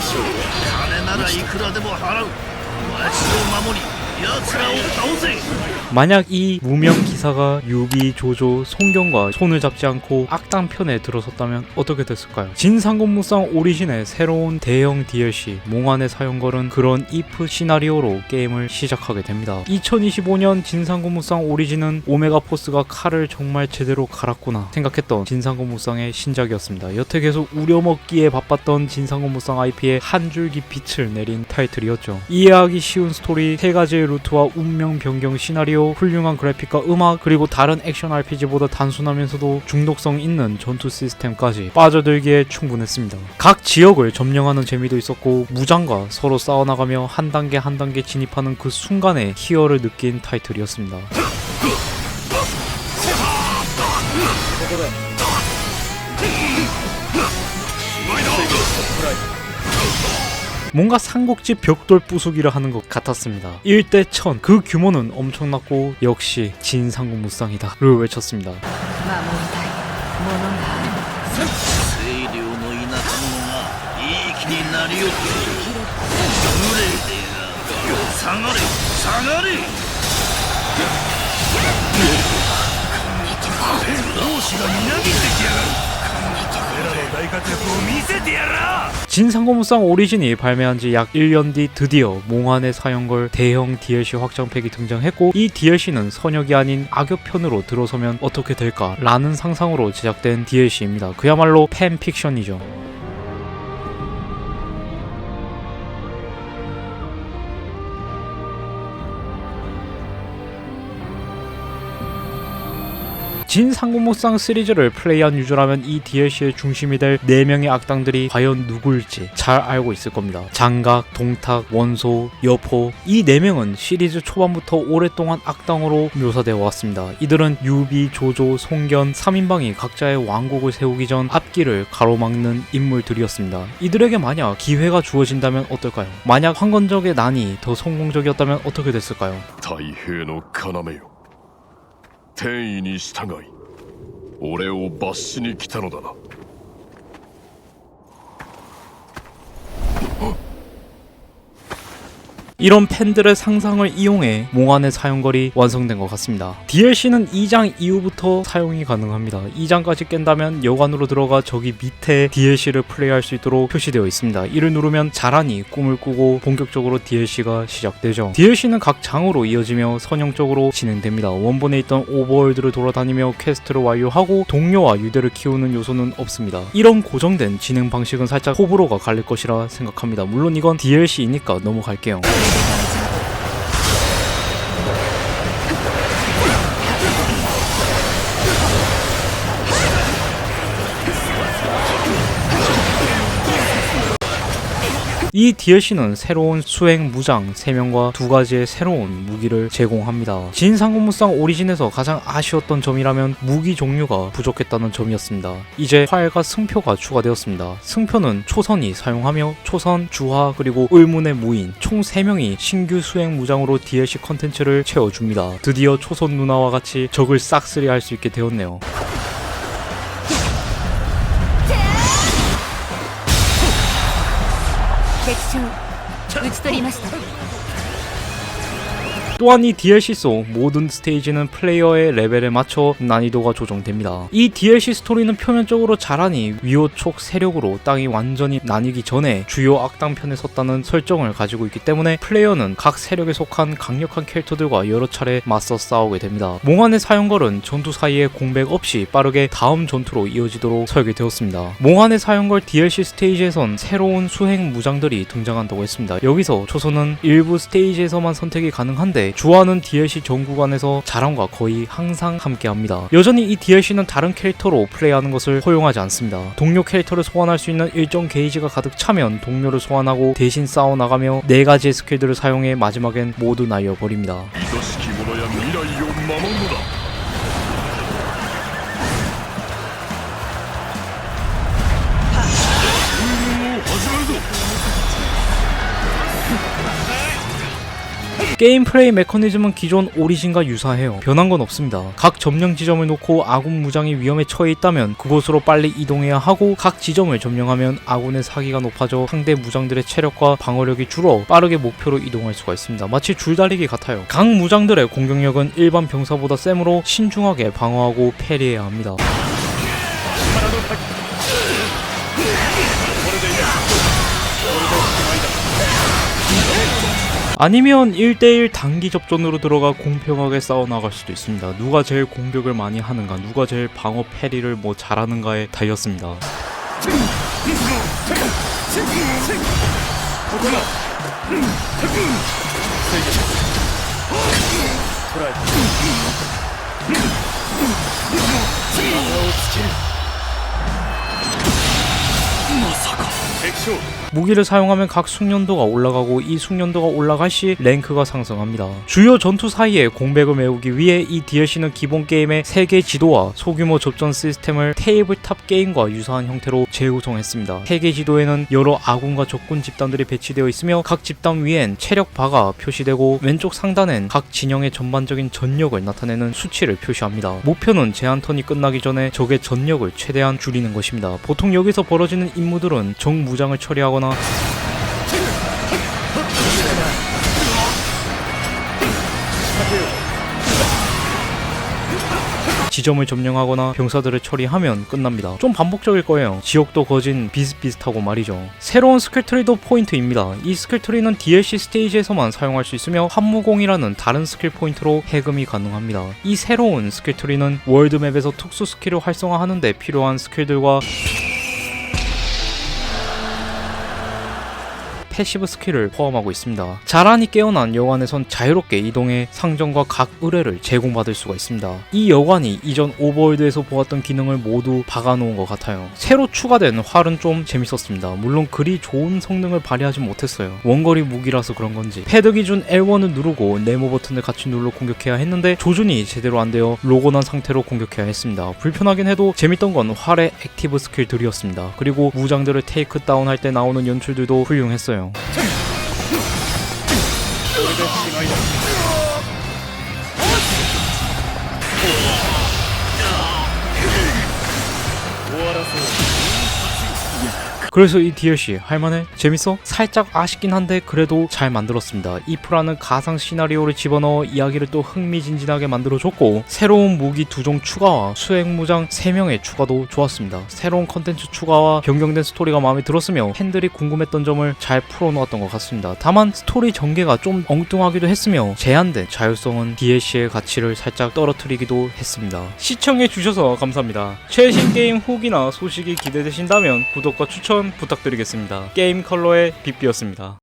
金ならいくらでも払う。町を守り奴らを倒せ。 만약 이 무명 기사가 유비, 조조, 송경과 손을 잡지 않고 악당 편에 들어섰다면 어떻게 됐을까요? 진상공무상 오리진의 새로운 대형 DLC 몽환의 사용걸은 그런 if 시나리오로 게임을 시작하게 됩니다. 2025년 진상공무상 오리진은 오메가 포스가 칼을 정말 제대로 갈았구나 생각했던 진상공무상의 신작이었습니다. 여태 계속 우려먹기에 바빴던 진상공무상 IP에 한 줄기 빛을 내린 타이틀이었죠. 이해하기 쉬운 스토리, 세 가지의 루트와 운명 변경 시나리오, 훌륭한 그래픽과 음악, 그리고 다른 액션 RPG보다 단순하면서도 중독성 있는 전투 시스템까지 빠져들기에 충분했습니다. 각 지역을 점령하는 재미도 있었고 무장과 서로 싸워나가며 한 단계 한 단계 진입하는 그 순간에 희열을 느낀 타이틀이었습니다. 뭔가 삼국지 벽돌 부수기를 하는 것 같았습니다. 1대 1000. 그 규모는 엄청났고 역시 진상공무상이다 를 외쳤습니다. 진상고무상 오리진이 발매한 지 약 1년 뒤 드디어 몽환의 사용걸 대형 DLC 확장팩이 등장했고 이 DLC는 선역이 아닌 악역편으로 들어서면 어떻게 될까 라는 상상으로 제작된 DLC입니다. 그야말로 팬픽션이죠. 진상공무상 시리즈를 플레이한 유저라면 이 DLC의 중심이 될 4명의 악당들이 과연 누구일지 잘 알고 있을 겁니다. 장각, 동탁, 원소, 여포 이 4명은 시리즈 초반부터 오랫동안 악당으로 묘사되어 왔습니다. 이들은 유비, 조조, 송견, 3인방이 각자의 왕국을 세우기 전 앞길을 가로막는 인물들이었습니다. 이들에게 만약 기회가 주어진다면 어떨까요? 만약 황건적의 난이 더 성공적이었다면 어떻게 됐을까요? 太平の要よ 天意に従い俺を罰しに来たのだな。 이런 팬들의 상상을 이용해 몽환의 사용거리 완성된 것 같습니다. DLC는 2장 이후부터 사용이 가능합니다. 2장까지 깬다면 여관으로 들어가 저기 밑에 DLC를 플레이할 수 있도록 표시되어 있습니다. 이를 누르면 자란이 꿈을 꾸고 본격적으로 DLC가 시작되죠. DLC는 각 장으로 이어지며 선형적으로 진행됩니다. 원본에 있던 오버월드를 돌아다니며 퀘스트를 완료하고 동료와 유대를 키우는 요소는 없습니다. 이런 고정된 진행 방식은 살짝 호불호가 갈릴 것이라 생각합니다. 물론 이건 DLC이니까 넘어갈게요. Thank you. 이 DLC는 새로운 수행 무장 3명과 두 가지의 새로운 무기를 제공합니다. 진상공무상 오리진에서 가장 아쉬웠던 점이라면 무기 종류가 부족했다는 점이었습니다. 이제 활과 승표가 추가되었습니다. 승표는 초선이 사용하며 초선, 주화, 그리고 의문의 무인 총 3명이 신규 수행 무장으로 DLC 컨텐츠를 채워줍니다. 드디어 초선 누나와 같이 적을 싹쓸이 할 수 있게 되었네요. 敵将討ち取りました。 또한 이 DLC 속 모든 스테이지는 플레이어의 레벨에 맞춰 난이도가 조정됩니다. 이 DLC 스토리는 표면적으로 자라니 위호촉 세력으로 땅이 완전히 나뉘기 전에 주요 악당 편에 섰다는 설정을 가지고 있기 때문에 플레이어는 각 세력에 속한 강력한 캐릭터들과 여러 차례 맞서 싸우게 됩니다. 몽환의 사용걸은 전투 사이에 공백 없이 빠르게 다음 전투로 이어지도록 설계되었습니다. 몽환의 사용걸 DLC 스테이지에선 새로운 수행 무장들이 등장한다고 했습니다. 여기서 초선은 일부 스테이지에서만 선택이 가능한데 좋아하는 DLC 전 구간에서 자랑과 거의 항상 함께합니다. 여전히 이 DLC는 다른 캐릭터로 플레이하는 것을 허용하지 않습니다. 동료 캐릭터를 소환할 수 있는 일정 게이지가 가득 차면 동료를 소환하고 대신 싸워나가며 4가지의 스킬들을 사용해 마지막엔 모두 날려버립니다. 이것이 게임 플레이 메커니즘은 기존 오리진과 유사해요. 변한 건 없습니다. 각 점령 지점을 놓고 아군 무장이 위험에 처해 있다면 그곳으로 빨리 이동해야 하고 각 지점을 점령하면 아군의 사기가 높아져 상대 무장들의 체력과 방어력이 줄어 빠르게 목표로 이동할 수가 있습니다. 마치 줄다리기 같아요. 각 무장들의 공격력은 일반 병사보다 세므로 신중하게 방어하고 패리해야 합니다. 아니면 1대1 단기 접전으로 들어가 공평하게 싸워나갈 수도 있습니다. 누가 제일 공격을 많이 하는가, 누가 제일 방어 패리를 뭐 잘하는가에 달렸습니다. 무기를 사용하면 각 숙련도가 올라가고 이 숙련도가 올라갈 시 랭크가 상승합니다. 주요 전투 사이에 공백을 메우기 위해 이 DLC는 기본 게임의 세계 지도와 소규모 접전 시스템을 테이블탑 게임과 유사한 형태로 재구성했습니다. 세계 지도에는 여러 아군과 적군 집단들이 배치되어 있으며 각 집단 위엔 체력 바가 표시되고 왼쪽 상단엔 각 진영의 전반적인 전력을 나타내는 수치를 표시합니다. 목표는 제한 턴이 끝나기 전에 적의 전력을 최대한 줄이는 것입니다. 보통 여기서 벌어지는 임무들은 적 무장을 처리하거나 지점을 점령하거나 병사들을 처리하면 끝납니다. 좀 반복적일 거예요. 지역도 거진 비슷비슷하고 말이죠. 새로운 스킬 트리도 포인트입니다. 이 스킬 트리는 DLC 스테이지에서만 사용할 수 있으며 한무공이라는 다른 스킬 포인트로 해금이 가능합니다. 이 새로운 스킬 트리는 월드맵에서 특수 스킬을 활성화하는데 필요한 스킬들과 패시브 스킬을 포함하고 있습니다. 자란이 깨어난 여관에선 자유롭게 이동해 상점과 각 의뢰를 제공받을 수가 있습니다. 이 여관이 이전 오버월드에서 보았던 기능을 모두 박아놓은 것 같아요. 새로 추가된 활은 좀 재밌었습니다. 물론 그리 좋은 성능을 발휘하지 못했어요. 원거리 무기라서 그런 건지 패드 기준 L1을 누르고 네모 버튼을 같이 눌러 공격해야 했는데 조준이 제대로 안 되어 로고난 상태로 공격해야 했습니다. 불편하긴 해도 재밌던 건 활의 액티브 스킬들이었습니다. 그리고 무장들을 테이크 다운 할 때 나오는 연출들도 훌륭했어요. これでしいだ。終わらせよう 그래서 이 DLC 할만해? 재밌어? 살짝 아쉽긴 한데 그래도 잘 만들었습니다. 이프라는 가상 시나리오를 집어넣어 이야기를 또 흥미진진하게 만들어줬고 새로운 무기 두 종 추가와 수행무장 3명의 추가도 좋았습니다. 새로운 컨텐츠 추가와 변경된 스토리가 마음에 들었으며 팬들이 궁금했던 점을 잘 풀어놓았던 것 같습니다. 다만 스토리 전개가 좀 엉뚱하기도 했으며 제한된 자율성은 DLC의 가치를 살짝 떨어뜨리기도 했습니다. 시청해주셔서 감사합니다. 최신 게임 후기나 소식이 기대되신다면 구독과 추천 부탁드리겠습니다. 게임 컬러의 빗비였습니다.